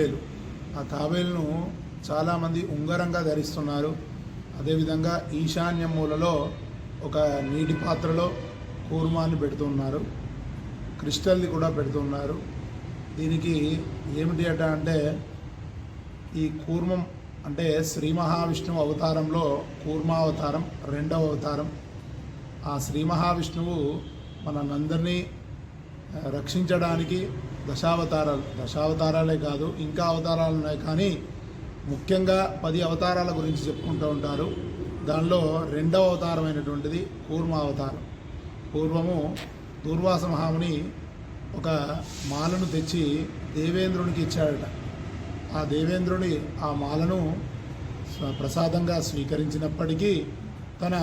తాబేలు. ఆ తాబేలును చాలామంది ఉంగరంగా ధరిస్తున్నారు. అదేవిధంగా ఈశాన్య మూలలో ఒక నీటి పాత్రలో కూర్మాన్ని పెడుతున్నారు. క్రిస్టల్ది కూడా పెడుతున్నారు. దీనికి ఏమిటి అట అంటే ఈ కూర్మం అంటే శ్రీ మహావిష్ణువు అవతారంలో కూర్మావతారం రెండవ అవతారం. ఆ శ్రీ మహావిష్ణువు మనందరినీ రక్షించడానికి దశావతారాలు దశావతారాలే కాదు ఇంకా అవతారాలు ఉన్నాయి. కానీ ముఖ్యంగా పది అవతారాల గురించి చెప్పుకుంటూ ఉంటారు. దానిలో రెండవ అవతారమైనటువంటిది కూర్మ అవతారం. పూర్వము దూర్వాస మహాముని ఒక మాలను తెచ్చి దేవేంద్రునికి ఇచ్చాడట. ఆ దేవేంద్రుని ఆ మాలను ప్రసాదంగా స్వీకరించినప్పటికీ తన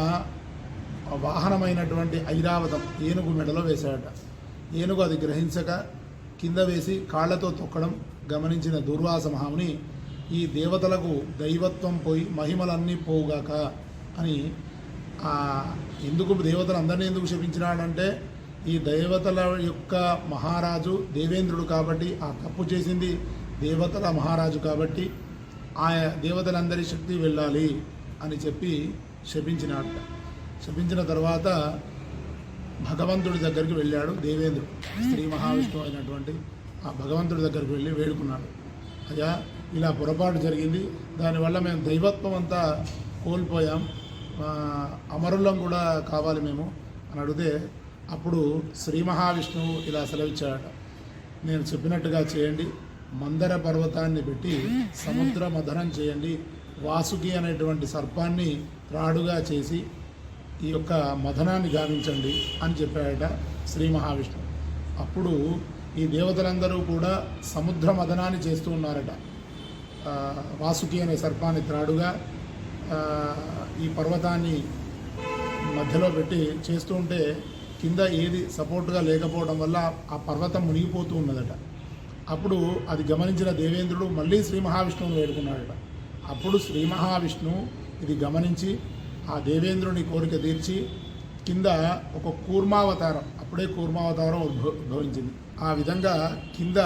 వాహనమైనటువంటి ఐరావతం ఏనుగు మెడలో వేశాడట. ఏనుగు అది గ్రహించక కింద వేసి కాళ్ళతో తొక్కడం గమనించిన దుర్వాస మహాముని ఈ దేవతలకు దైవత్వం పోయి మహిమలన్నీ పోవుగాక అని ఎందుకు దేవతలు అందరినీ ఎందుకు శపించినాడంటే ఈ దేవతల యొక్క మహారాజు దేవేంద్రుడు కాబట్టి ఆ తప్పు చేసింది దేవతల మహారాజు కాబట్టి ఆ దేవతలందరి శక్తి వెళ్ళాలి అని చెప్పి శపించినాడట. శపించిన తర్వాత భగవంతుడి దగ్గరికి వెళ్ళాడు దేవేంద్రుడు. శ్రీ మహావిష్ణువు అయినటువంటి ఆ భగవంతుడి దగ్గరికి వెళ్ళి వేడుకున్నాడు. అయ్యా ఇలా పొరపాటు జరిగింది. దానివల్ల మేము దైవత్వం అంతా కోల్పోయాం. అమరులం కూడా కావాలి మేము అని అడిగితే అప్పుడు శ్రీ మహావిష్ణువు ఇలా సెలవిచ్చాడట. నేను చెప్పినట్టుగా చేయండి. మందర పర్వతాన్ని పెట్టి సముద్ర మథనం చేయండి. వాసుకి అనేటువంటి సర్పాన్ని త్రాడుగా చేసి ఈ యొక్క మథనాన్ని గావించండి అని చెప్పాడట శ్రీ మహావిష్ణువు. అప్పుడు ఈ దేవతలందరూ కూడా సముద్ర మథనాన్ని చేస్తూ ఉన్నారట. వాసుకి అనే సర్పాన్ని త్రాడుగా ఈ పర్వతాన్ని మధ్యలో పెట్టి చేస్తూ ఉంటే కింద ఏది సపోర్ట్గా లేకపోవడం వల్ల ఆ పర్వతం మునిగిపోతూ ఉన్నదట. అప్పుడు అది గమనించిన దేవేంద్రుడు మళ్ళీ శ్రీ మహావిష్ణువుని వేడుకున్నాడట. అప్పుడు శ్రీ మహావిష్ణువు ఇది గమనించి ఆ దేవేంద్రుని కోరిక తీర్చి కింద ఒక కూర్మావతారం. అప్పుడే కూర్మావతారం ఉద్భవ ఉద్భవించింది. ఆ విధంగా కింద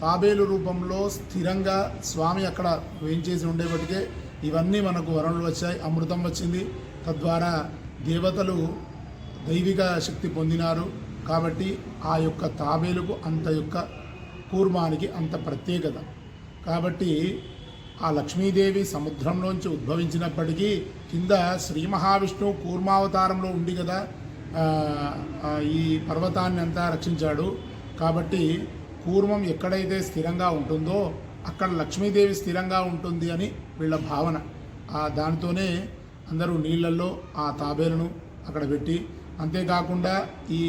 తాబేలు రూపంలో స్థిరంగా స్వామి అక్కడ వేయించేసి ఉండేప్పటికే ఇవన్నీ మనకు వరణులు వచ్చాయి అమృతం వచ్చింది. తద్వారా దేవతలు దైవిక శక్తి పొందినారు. కాబట్టి ఆ యొక్క తాబేలుకు అంత యొక్క కూర్మానికి అంత ప్రత్యేకత. కాబట్టి ఆ లక్ష్మీదేవి సముద్రంలోంచి ఉద్భవించినప్పటికీ కింద శ్రీ మహావిష్ణువు కూర్మావతారంలో ఉండి కదా ఈ పర్వతాన్ని అంతా రక్షించాడు. కాబట్టి కూర్మం ఎక్కడైతే స్థిరంగా ఉంటుందో అక్కడ లక్ష్మీదేవి స్థిరంగా ఉంటుంది అని వీళ్ళ భావన. ఆ దానితోనే అందరూ నీళ్ళల్లో ఆ తాబేలను అక్కడ పెట్టి అంతేకాకుండా ఈ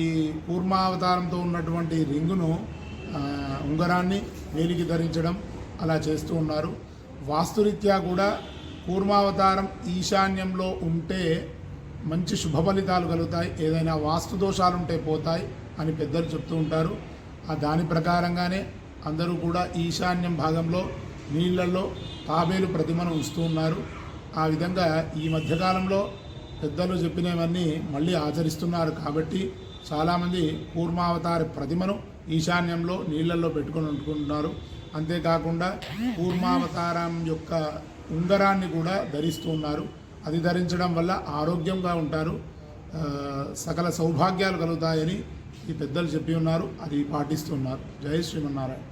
కూర్మావతారంతో ఉన్నటువంటి రింగును ఉంగరాన్ని వేలికి ధరించడం అలా చేస్తూ ఉన్నారు. వాస్తురీత్యా కూడా కూర్మావతారం ఈశాన్యంలో ఉంటే మంచి శుభ ఫలితాలు కలుగుతాయి. ఏదైనా వాస్తు దోషాలు ఉంటే పోతాయి అని పెద్దలు చెప్తూ ఉంటారు. ఆ దాని ప్రకారంగానే అందరూ కూడా ఈశాన్యం భాగంలో నీళ్ళలో తాబేలు ప్రతిమను ఉంచుతూ ఉన్నారు. ఆ విధంగా ఈ మధ్యకాలంలో పెద్దలు చెప్పినవన్నీ మళ్ళీ ఆచరిస్తున్నారు కాబట్టి చాలామంది కూర్మావతార ప్రతిమను ఈశాన్యంలో నీళ్ళల్లో పెట్టుకొని ఉంటుకుంటున్నారు అంతేకాకుండా కూర్మావతారం యొక్క ఉంగరాన్ని కూడా ధరిస్తూ ఉన్నారు. అది ధరించడం వల్ల ఆరోగ్యంగా ఉంటారు. సకల సౌభాగ్యాలు కలుగుతాయని ఈ పెద్దలు చెప్పి ఉన్నారు. అది పాటిస్తున్నారు జై శ్రీమన్నారాయణ.